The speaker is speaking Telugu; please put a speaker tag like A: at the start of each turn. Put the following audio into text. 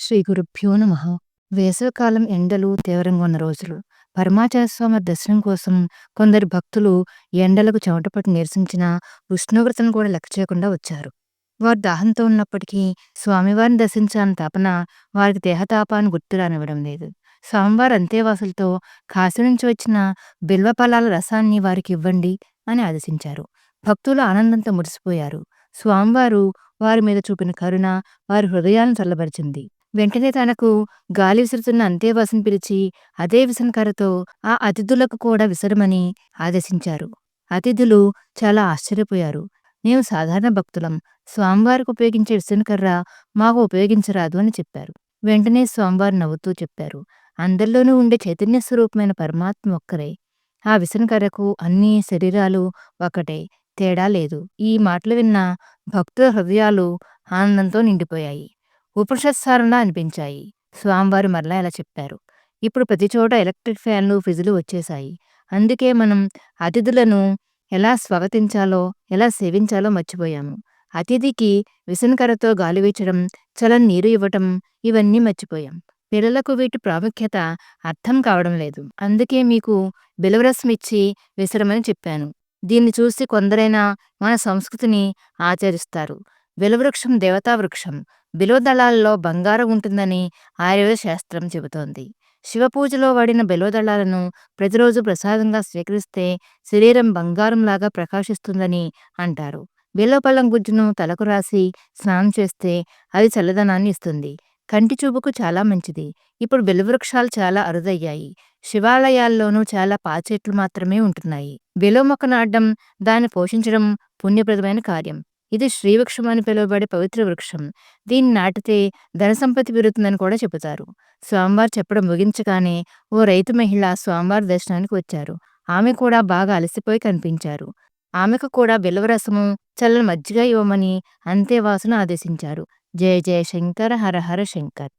A: శ్రీ గురుభ్యో నమ వేసవికాలం ఎండలు తీవ్రంగా ఉన్న రోజులు. పరమాచార్య స్వామి దర్శనం కోసం కొందరు భక్తులు ఎండలకు చెమటపట్టి నిరసించిన ఉష్ణోగ్రతను కూడా లెక్క చేయకుండా వచ్చారు. వారు దాహంతో ఉన్నప్పటికీ స్వామివారిని దర్శించాలని తపన వారికి దేహతాపాన్ని గుర్తు రానివ్వడం లేదు. స్వామివారి అంతేవాసులతో కాశీ నుంచి వచ్చిన బిల్వఫలాల రసాన్ని వారికి ఇవ్వండి అని ఆదేశించారు. భక్తులు ఆనందంతో మురిసిపోయారు. స్వామివారు వారి మీద చూపిన కరుణ వారి హృదయాలను చల్లబరిచింది. వెంటనే తనకు గాలి విసురుతున్న అంతేవాసిని పిలిచి అదే విసనకరతో ఆ అతిథులకు కూడా విసరమని ఆదేశించారు. అతిథులు చాలా ఆశ్చర్యపోయారు. మేము సాధారణ భక్తులం. స్వామివారికి ఉపయోగించే విసనకర్ర మాకు ఉపయోగించరాదు అని చెప్పారు. వెంటనే స్వామివారు నవ్వుతూ చెప్పారు. అందరిలోనూ ఉండే చైతన్య స్వరూపమైన పరమాత్మ ఒక్కరే. ఆ విసనకర్రకు అన్ని శరీరాలు ఒకటే తేడా లేదు. ఈ మాటలు విన్న భక్తుల హృదయాలు ఆనందంతో నిండిపోయాయి. ఉపనిషత్సారంలా అనిపించాయి. స్వామివారు మరలా ఇలా చెప్పారు. ఇప్పుడు ప్రతి చోట ఎలక్ట్రిక్ ఫ్యాన్లు ఫ్రిజ్లు వచ్చేశాయి. అందుకే మనం అతిథులను ఎలా స్వాగతించాలో ఎలా సేవించాలో మర్చిపోయాము. అతిథికి విసనకరతో గాలి వీచడం చలని నీరు ఇవ్వటం ఇవన్నీ మర్చిపోయాం. పిల్లలకు వీటి ప్రాముఖ్యత అర్థం కావడం లేదు. అందుకే మీకు బిలవరసం ఇచ్చి విసరమని చెప్పాను. దీన్ని చూసి కొందరైనా మన సంస్కృతిని ఆచరిస్తారు. బిలవృక్షం దేవతా వృక్షం బిలోదళాలలో బంగారం ఉంటుందని ఆయుర్వేద శాస్త్రం చెబుతోంది. శివపూజలో వాడిన బిలోదళాలను ప్రతిరోజు ప్రసాదంగా స్వీకరిస్తే శరీరం బంగారంలాగా ప్రకాశిస్తుందని అంటారు. బిల్వపళ్ళం గుజ్జును తలకు రాసి స్నానం చేస్తే అది చల్లదనాన్ని ఇస్తుంది. కంటి చూపుకు చాలా మంచిది. ఇప్పుడు బిల్వవృక్షాలు చాలా అరుదయ్యాయి. శివాలయాల్లోనూ చాలా పాచెట్లు మాత్రమే ఉంటున్నాయి. బిలో మొక్క నాటడం దాన్ని పోషించడం పుణ్యప్రదమైన కార్యం. ఇది శ్రీవృక్షం అని పిలువబడే పవిత్ర వృక్షం. దీన్ని నాటితే ధన సంపత్తి పెరుగుతుందని కూడా చెబుతారు. స్వామివారు చెప్పడం ముగించగానే ఓ రైతు మహిళ స్వామివారి దర్శనానికి వచ్చారు. ఆమె కూడా బాగా అలసిపోయి కనిపించారు. ఆమెకు కూడా బిల్వరసము చల్లని మజ్జిగ ఇవ్వమని అంతేవాసును ఆదేశించారు. జయ జయ శంకర హర హర శంకర్.